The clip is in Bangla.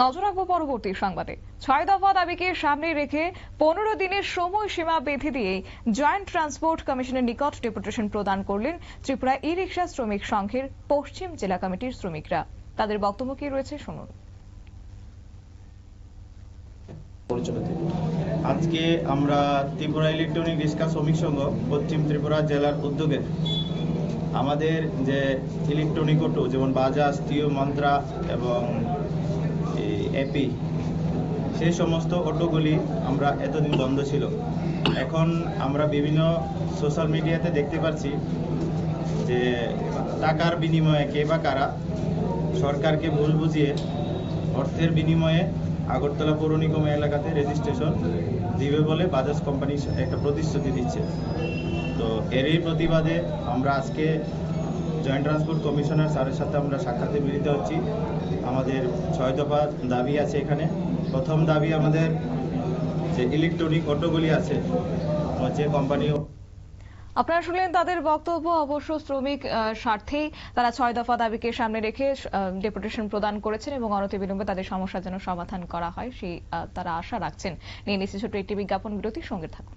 নজর রাখব পরবর্তী সংবাদে। ছয় দফা দাবিকে সামনে রেখে পনেরো দিনের সময়সীমা বেঁধে দিয়ে জয়েন্ট ট্রান্সপোর্ট কমিশনের নিকট ডেপুটেশন প্রদান করলেন ত্রিপুরা ই রিক্সা শ্রমিক সংঘের পশ্চিম জেলা কমিটির শ্রমিকরা। তাদের বক্তব্য কি রয়েছে শুনুন। আজকে আমরা ত্রিপুরা ইলেকট্রনিক রিক্সা শ্রমিক সংঘ, পশ্চিম ত্রিপুরা জেলার উদ্যোগে আমাদের যে ইলেকট্রনিক অটো যেমন বাজাজ টিও মন্ত্রা এবং এপি সেই সমস্ত অটোগুলি আমরা এতদিন বন্ধ ছিল। এখন আমরা বিভিন্ন সোশ্যাল মিডিয়াতে দেখতে পাচ্ছি যে টাকার বিনিময়ে কে বা কারা সরকারকে ভুল বুঝিয়ে অর্থের বিনিময়ে আগরতলা পৌর নিগম এলাকাতে রেজিস্ট্রেশন দিবে বলে বাজাজ কোম্পানি একটা প্রতিশ্রুতি দিচ্ছে। তো এরই প্রতিবাদে আমরা আজকে জয়েন্ট ট্রান্সপোর্ট কমিশনার স্যারের সাথে আমরা সাক্ষাতে মিলিত হচ্ছি। আমাদের ছয় দফা দাবি আছে এখানে। প্রথম দাবি আমাদের যে ইলেকট্রনিক অটোগুলি আছে যে কোম্পানি আপনারা শুনলেন তাদের বক্তব্য। অবশ্য শ্রমিক স্বার্থেই তারা ছয় দফা দাবিকে সামনে রেখে ডেপুটেশন প্রদান করেছেন এবং অনতিবিলম্বে তাদের সমস্যার যেন সমাধান করা হয়, সেই তারা আশা রাখছেন। নিয়ে নিচ্ছে ছোট্ট একটি বিজ্ঞাপন বিরতির সঙ্গে থাকুন।